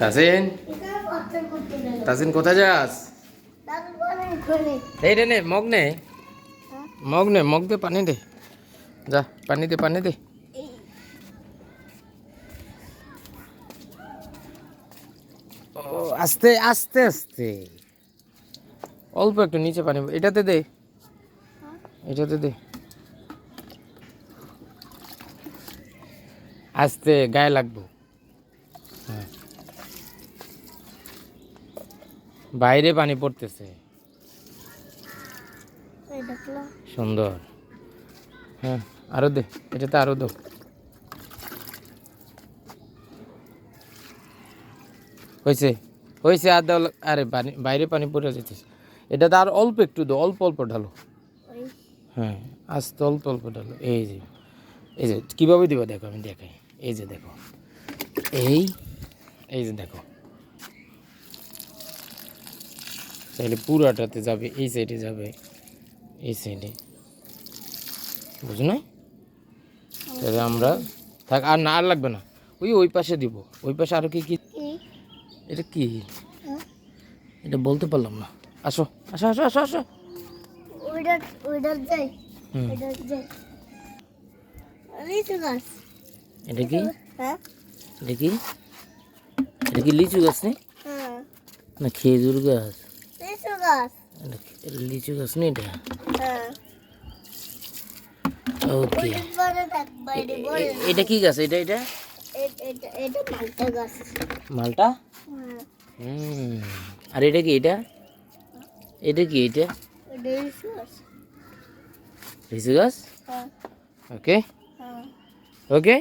তাসিন তাসিন কোথায় যাস? এই রে নে, মগ নে? মগ নে, মগ দে, পানি দে। যা, পানি দে পানি দে। ও, আস্তে আস্তে আস্তে। অল্প একটু নিচে পানি, এটাতে দে। এটাতে দে। আস্তে, গায়ে লাগবো। বাইরে পানি পড়তেছে। সুন্দর। হ্যাঁ আরও দে এটাতে আরও দো। হয়েছে হয়েছে আর দাও আরে পানি বাইরে পানি পড়ে যেতেছে এটাতে আর অল্প একটু দো অল্প অল্প ঢালো। হ্যাঁ আস্তে অল্প অল্প ঢালো। এই যে এই যে কীভাবে দিব দেখো আমি দেখাই। এই যে দেখো এই এই যে দেখো। তাহলে পুরাটাতে যাবে এই সাইডে যাবে এই সাইডে বুঝো না তাহলে আমরা থাক আর না আর লাগবে না। ওই ওই পাশে দিব। ওই পাশে আরও কি কি? এটা কি? হ্যাঁ? এটা বলতে পারলাম না। আসো আসো আসো আসো আসো। এটা কি? হ্যাঁ? এটা কি? এটা কি লিচু গাছ নেই হ্যাঁ। না খেজুর গাছ? গাছ? লিচু গাছ নেই এটা? হ্যাঁ। ওকে এটা কি গাছ? এটা এটা? মালটা গাছ। মালটা? হ্যাঁ। আর এটা কি এটা? এটা কি এটা? লিচু গাছ। হ্যাঁ। ওকে ওকে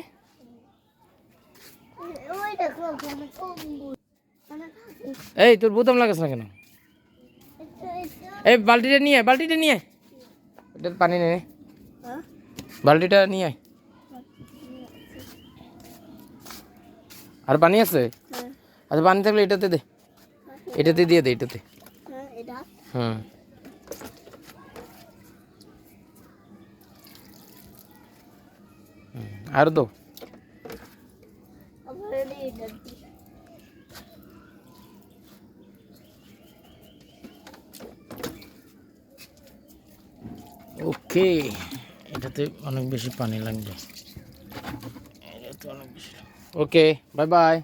মানে এই তোর বোতাম লাগাস না কেন? এই বালতিটা নিয়ে আয়, বালতিটা নিয়ে আয়। এটা পানি নে নে। হ্যাঁ বালতিটা নিয়ে আয় আর পানি আছে হ্যাঁ আচ্ছা পানি থাকলে এটাতে দে এটাতে দিয়ে দে এটাতে হ্যাঁ এটা হুম হুম, আর দো আবার এটা এটা দিই। ওকে এটাতে অনেক বেশি পানি লাগবে। এটাতে অনেক বেশি ওকে বাই বাই